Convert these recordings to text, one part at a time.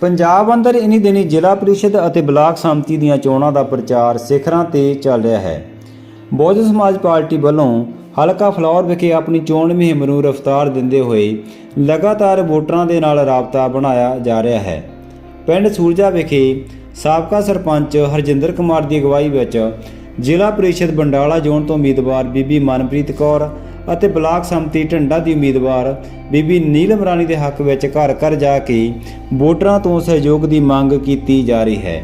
ਪੰਜਾਬ ਅੰਦਰ ਇਨੀ ਦਿਨੀ ਜ਼ਿਲ੍ਹਾ ਪ੍ਰੀਸ਼ਦ ਅਤੇ ਬਲਾਕ ਸੰਮਤੀ ਦੀਆਂ ਚੋਣਾਂ ਦਾ ਪ੍ਰਚਾਰ ਸਿਖਰਾਂ ਤੇ ਚੱਲ ਰਿਹਾ ਹੈ। ਬਹੁਜਨ ਸਮਾਜ ਪਾਰਟੀ ਵੱਲੋਂ ਹਲਕਾ ਫਲੌਰ ਵਿਖੇ ਆਪਣੀ ਚੋਣ ਮੁਹਿੰਮ ਨੂੰ ਰਫ਼ਤਾਰ ਦਿੰਦੇ ਹੋਏ ਲਗਾਤਾਰ ਵੋਟਰਾਂ ਦੇ ਨਾਲ ਰਾਬਤਾ ਬਣਾਇਆ ਜਾ ਰਿਹਾ ਹੈ। ਪਿੰਡ ਸੂਰਜਾ ਵਿਖੇ ਸਾਬਕਾ ਸਰਪੰਚ ਹਰਜਿੰਦਰ ਕੁਮਾਰ ਦੀ ਅਗਵਾਈ ਵਿੱਚ ਜ਼ਿਲ੍ਹਾ ਪ੍ਰੀਸ਼ਦ ਬੰਡਾਲਾ ਜ਼ੋਨ ਤੋਂ ਉਮੀਦਵਾਰ ਬੀਬੀ ਮਨਪ੍ਰੀਤ ਕੌਰ ਅਤੇ ਬਲਾਕ ਸੰਮਤੀ ਢੰਡਾ ਦੀ ਉਮੀਦਵਾਰ ਬੀਬੀ ਨੀਲਮ ਰਾਣੀ ਦੇ ਹੱਕ ਵਿੱਚ ਘਰ ਘਰ ਜਾ ਕੇ ਵੋਟਰਾਂ ਤੋਂ ਸਹਿਯੋਗ ਦੀ ਮੰਗ ਕੀਤੀ ਜਾ ਰਹੀ ਹੈ।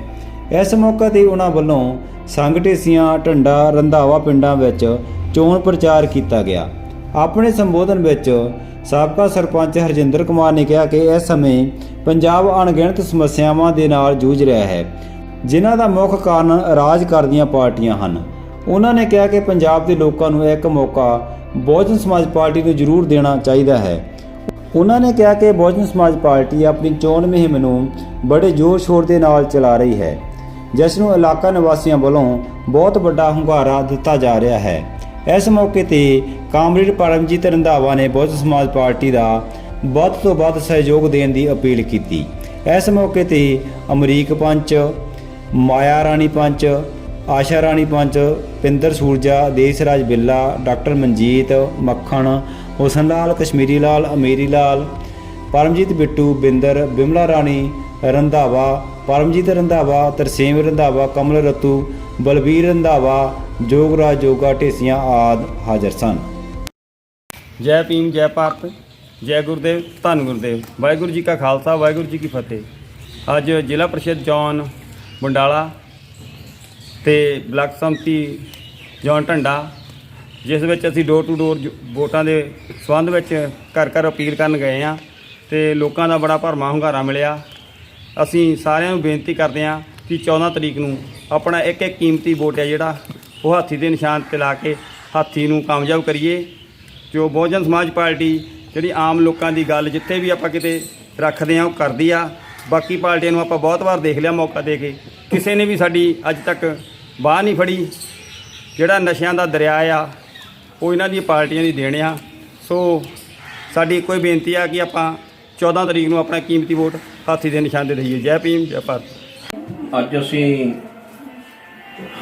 ਇਸ ਮੌਕੇ ਤੇ ਉਹਨਾਂ ਵੱਲੋਂ ਸੰਘ ਢੇਸੀਆਂ, ਢੰਡਾ, ਰੰਧਾਵਾ ਪਿੰਡਾਂ ਵਿੱਚ ਚੋਣ ਪ੍ਰਚਾਰ ਕੀਤਾ ਗਿਆ। ਆਪਣੇ ਸੰਬੋਧਨ ਵਿੱਚ ਸਾਬਕਾ ਸਰਪੰਚ ਹਰਜਿੰਦਰ ਕੁਮਾਰ ਨੇ ਕਿਹਾ ਕਿ ਇਸ ਸਮੇਂ ਪੰਜਾਬ ਅਣਗਿਣਤ ਸਮੱਸਿਆਵਾਂ ਦੇ ਨਾਲ ਜੂਝ ਰਿਹਾ ਹੈ, ਜਿਨ੍ਹਾਂ ਦਾ ਮੁੱਖ ਕਾਰਨ ਰਾਜ ਕਰਦੀਆਂ ਪਾਰਟੀਆਂ ਹਨ। ਉਹਨਾਂ ਨੇ ਕਿਹਾ ਕਿ ਪੰਜਾਬ ਦੇ ਲੋਕਾਂ ਨੂੰ ਇੱਕ ਮੌਕਾ ਬਹੁਜਨ ਸਮਾਜ ਪਾਰਟੀ ਨੂੰ ਜ਼ਰੂਰ ਦੇਣਾ ਚਾਹੀਦਾ ਹੈ। ਉਹਨਾਂ ਨੇ ਕਿਹਾ ਕਿ ਬਹੁਜਨ ਸਮਾਜ ਪਾਰਟੀ ਆਪਣੀ ਚੋਣ ਮੁਹਿੰਮ ਨੂੰ ਬੜੇ ਜ਼ੋਰ ਸ਼ੋਰ ਦੇ ਨਾਲ ਚਲਾ ਰਹੀ ਹੈ। ਜਿਸ ਨੂੰ ਇਲਾਕਾ ਨਿਵਾਸੀਆਂ ਵੱਲੋਂ ਬਹੁਤ ਵੱਡਾ ਹੁੰਗਾਰਾ ਦਿੱਤਾ ਜਾ ਰਿਹਾ ਹੈ। ਇਸ ਮੌਕੇ ਤੇ ਕਾਮਰੇਡ ਪਰਮਜੀਤ ਰੰਧਾਵਾ ਨੇ ਬਹੁਜਨ ਸਮਾਜ ਪਾਰਟੀ ਦਾ ਵੱਧ ਤੋਂ ਵੱਧ ਸਹਿਯੋਗ ਦੇਣ ਦੀ ਅਪੀਲ ਕੀਤੀ। ਇਸ ਮੌਕੇ ਤੇ ਅਮਰੀਕ ਪੰਚ, ਮਾਇਆ ਰਾਣੀ ਪੰਚ ਆਸ਼ਾ ਰਾਣੀ ਪੰਚ, ਪਿੰਦਰ ਸੂਰਜਾ, ਦੇਸਰਾਜ ਬਿੱਲਾ, ਡਾਕਟਰ ਮਨਜੀਤ ਮੱਖਣ ਹੁਸਨ ਲਾਲ ਕਸ਼ਮੀਰੀ ਲਾਲ ਅਮੀਰੀ ਲਾਲ ਪਰਮਜੀਤ ਬਿੱਟੂ, ਬਿੰਦਰ ਬਿਮਲਾ ਰਾਣੀ, ਰੰਧਾਵਾ, ਪਰਮਜੀਤ ਰੰਧਾਵਾ, ਤਰਸੇਮ ਰੰਧਾਵਾ, ਕਮਲ ਰਤੂ, ਬਲਬੀਰ ਰੰਧਾਵਾ, ਜੋਗਰਾਜ ਜੋਗਾ ਢੇਸੀਆਂ ਆਦ ਹਾਜ਼ਰ ਸਨ। ਜੈ ਭੀਮ, ਜੈ ਭਾਰਤ, ਜੈ ਗੁਰਦੇਵ, ਧੰਨ ਗੁਰਦੇਵ। ਵਾਹਿਗੁਰੂ ਜੀ ਕਾ ਖਾਲਸਾ, ਵਾਹਿਗੁਰੂ ਜੀ ਕੀ ਫਤਿਹ। ਅੱਜ ਜ਼ਿਲ੍ਹਾ ਪ੍ਰੀਸ਼ਦ ਜੌਨ ਬੰਡਾਲਾ ਤੇ ਬਲਾਕ ਸੰਮਤੀ ਜੌਨ ਢੰਡਾ, ਜਿਸ ਵਿੱਚ ਅਸੀਂ ਡੋਰ ਟੂ ਡੋਰ ਵੋਟਾਂ ਦੇ ਸੰਬੰਧ ਵਿੱਚ ਘਰ ਘਰ ਅਪੀਲ ਕਰਨ ਗਏ ਆ ਤੇ ਲੋਕਾਂ ਦਾ ਬੜਾ ਭਰਮਾ ਹੁੰਗਾਰਾ ਮਿਲਿਆ। ਅਸੀਂ ਸਾਰਿਆਂ ਨੂੰ ਬੇਨਤੀ ਕਰਦੇ ਹਾਂ ਕਿ 14 ਤਰੀਕ ਨੂੰ ਆਪਣਾ ਇੱਕ ਇੱਕ ਕੀਮਤੀ ਵੋਟ ਹੈ ਜਿਹੜਾ, ਉਹ ਹਾਥੀ ਦੇ ਨਿਸ਼ਾਨ ਤੇ ਲਾ ਕੇ ਹਾਥੀ ਨੂੰ ਕਾਮਯਾਬ ਕਰੀਏ। ਜੋ ਬਹੁਜਨ ਸਮਾਜ ਪਾਰਟੀ ਜਿਹੜੀ ਆਮ ਲੋਕਾਂ ਦੀ ਗੱਲ ਜਿੱਥੇ ਵੀ ਆਪਾਂ ਕਿਤੇ ਰੱਖਦੇ ਆ ਉਹ ਕਰਦੀ ਆ। ਬਾਕੀ ਪਾਰਟੀਆਂ ਨੂੰ ਆਪਾਂ ਬਹੁਤ ਵਾਰ ਦੇਖ ਲਿਆ ਮੌਕਾ ਦੇ ਕੇ। ਕਿਸੇ ਨੇ ਵੀ ਸਾਡੀ ਅੱਜ ਤੱਕ ਬਾਹ ਨਹੀਂ ਫੜੀ। ਜਿਹੜਾ ਨਸ਼ਿਆਂ ਦਾ ਦਰਿਆ ਆ, ਉਹ ਇਹਨਾਂ ਦੀ ਪਾਰਟੀਆਂ ਦੀ ਦੇਣ ਆ। ਸੋ ਸਾਡੀ ਇੱਕੋ ਹੀ ਬੇਨਤੀ ਆ ਕਿ ਆਪਾਂ 14 ਤਰੀਕ ਨੂੰ ਆਪਣਾ ਕੀਮਤੀ ਵੋਟ ਹਾਥੀ ਦੇ ਨਿਸ਼ਾਨ ਤੇ ਦਈਏ। ਜੈ ਭੀਮ, ਜੈ ਭਾਰਤ। ਅੱਜ ਅਸੀਂ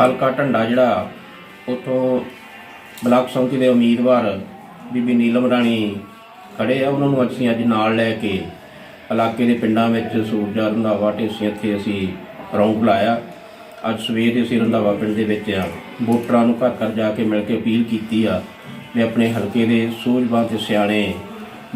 ਹਲਕਾ ਢੰਡਾ ਜਿਹੜਾ, ਉਥੋਂ ਬਲਾਕ ਸੰਮਤੀ ਦੇ ਉਮੀਦਵਾਰ ਬੀਬੀ ਨੀਲਮ ਰਾਣੀ ਖੜੇ ਆ। ਉਹਨਾਂ ਨੂੰ ਅਸੀਂ ਅੱਜ ਨਾਲ ਲੈ ਕੇ ਇਲਾਕੇ ਦੇ ਪਿੰਡਾਂ ਵਿੱਚ ਸੂਰਜਾ ਰੰਧਾਵਾ ਢੇਸੀਆਂ ਇੱਥੇ ਅਸੀਂ ਰੌਂਡ ਲਾਇਆ ਅੱਜ ਸਵੇਰ ਦੇ ਅਸੀਂ ਰੰਧਾਵਾ ਪਿੰਡ ਦੇ ਵਿੱਚ ਆ। ਵੋਟਰਾਂ ਨੂੰ ਘਰ ਘਰ ਜਾ ਕੇ ਮਿਲ ਕੇ ਅਪੀਲ ਕੀਤੀ ਆ ਵੀ ਆਪਣੇ ਹਲਕੇ ਦੇ ਸੂਝਵਾਨ ਤੇ ਸਿਆਣੇ,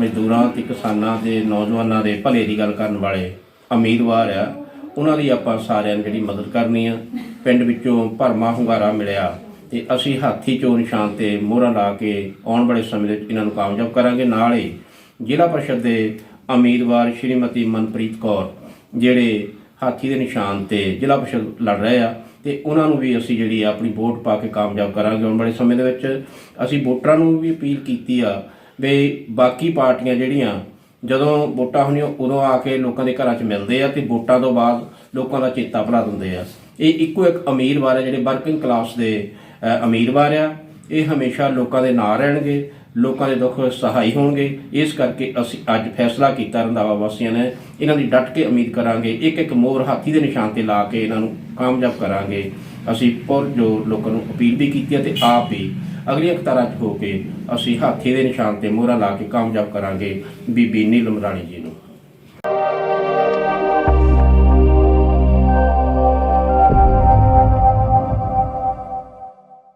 ਮਜ਼ਦੂਰਾਂ ਤੇ ਕਿਸਾਨਾਂ ਦੇ ਨੌਜਵਾਨਾਂ ਦੇ ਭਲੇ ਦੀ ਗੱਲ ਕਰਨ ਵਾਲੇ ਉਮੀਦਵਾਰ ਆ, ਉਹਨਾਂ ਦੀ ਆਪਾਂ ਸਾਰਿਆਂ ਨੂੰ ਜਿਹੜੀ ਮਦਦ ਕਰਨੀ ਆ। ਪਿੰਡ ਵਿੱਚੋਂ ਭਰਮਾ ਹੁੰਗਾਰਾ ਮਿਲਿਆ ਤੇ ਅਸੀਂ ਹਾਥੀ ਚੋਂ ਨਿਸ਼ਾਨ ਤੇ ਮੋਹਰਾਂ ਲਾ ਕੇ ਆਉਣ ਵਾਲੇ ਸਮੇਂ ਦੇ ਵਿੱਚ ਇਹਨਾਂ ਨੂੰ ਕਾਮਯਾਬ ਕਰਾਂਗੇ। ਨਾਲ ਹੀ ਜ਼ਿਲ੍ਹਾ ਪਰਿਸ਼ਦ ਦੇ ਉਮੀਦਵਾਰ ਸ਼੍ਰੀਮਤੀ ਮਨਪ੍ਰੀਤ ਕੌਰ, ਜਿਹੜੇ ਹਾਥੀ ਦੇ ਨਿਸ਼ਾਨ ਤੇ ਜ਼ਿਲ੍ਹਾ ਪਰਿਸ਼ਦ ਲੜ ਰਹੇ ਆ ਤੇ ਉਹਨਾਂ ਨੂੰ ਵੀ ਅਸੀਂ ਜਿਹੜੀ ਆ ਆਪਣੀ ਵੋਟ ਪਾ ਕੇ ਕਾਮਯਾਬ ਕਰਾਂਗੇ। ਆਉਣ ਵਾਲੇ ਸਮੇਂ ਦੇ ਵਿੱਚ ਅਸੀਂ ਵੋਟਰਾਂ ਨੂੰ ਵੀ ਅਪੀਲ ਕੀਤੀ ਆ ਵੀ ਬਾਕੀ ਪਾਰਟੀਆਂ ਜਿਹੜੀਆਂ ਜਦੋਂ ਵੋਟਾਂ ਹੁੰਦੀਆਂ ਉਦੋਂ ਆ ਕੇ ਲੋਕਾਂ ਦੇ ਘਰਾਂ 'ਚ ਮਿਲਦੇ ਆ ਤੇ ਵੋਟਾਂ ਤੋਂ ਬਾਅਦ ਲੋਕਾਂ ਦਾ ਚੇਤਾ ਭੁਲਾ ਦਿੰਦੇ ਆ। ਇਹ ਇੱਕੋ ਇੱਕ ਉਮੀਦਵਾਰ ਆ ਜਿਹੜੇ ਵਰਕਿੰਗ ਕਲਾਸ ਦੇ ਅਮੀਰਵਾਰ ਆ। ਇਹ ਹਮੇਸ਼ਾ ਲੋਕਾਂ ਦੇ ਨਾਲ ਰਹਿਣਗੇ ਲੋਕਾਂ ਦੇ ਦੁੱਖ ਵਿੱਚ ਸਹਾਈ ਹੋਣਗੇ। ਇਸ ਕਰਕੇ ਅਸੀਂ ਅੱਜ ਫੈਸਲਾ ਕੀਤਾ, ਰੰਧਾਵਾ ਵਾਸੀਆਂ ਨੇ। ਇਹਨਾਂ ਦੀ ਡਟ ਕੇ ਉਮੀਦ ਕਰਾਂਗੇ ਇੱਕ ਇੱਕ ਮੋਹਰ ਹਾਥੀ ਦੇ ਨਿਸ਼ਾਨ ਤੇ ਲਾ ਕੇ ਇਹਨਾਂ ਨੂੰ ਕਾਮਯਾਬ ਕਰਾਂਗੇ। ਅਸੀਂ ਪੁਰ ਜੋ ਲੋਕਾਂ ਨੂੰ ਅਪੀਲ ਵੀ ਕੀਤੀ ਹੈ ਤੇ ਆਪ ਵੀ ਅਗਲੀਆਂ ਕਤਾਰਾਂ 'ਚ ਹੋ ਕੇ ਅਸੀਂ ਹਾਥੀ ਦੇ ਨਿਸ਼ਾਨ ਤੇ ਮੋਹਰਾਂ ਲਾ ਕੇ ਕਾਮਯਾਬ ਕਰਾਂਗੇ। ਬੀਬੀ ਨੀਲਮ ਰਾਣੀ ਜੀ ਨੂੰ।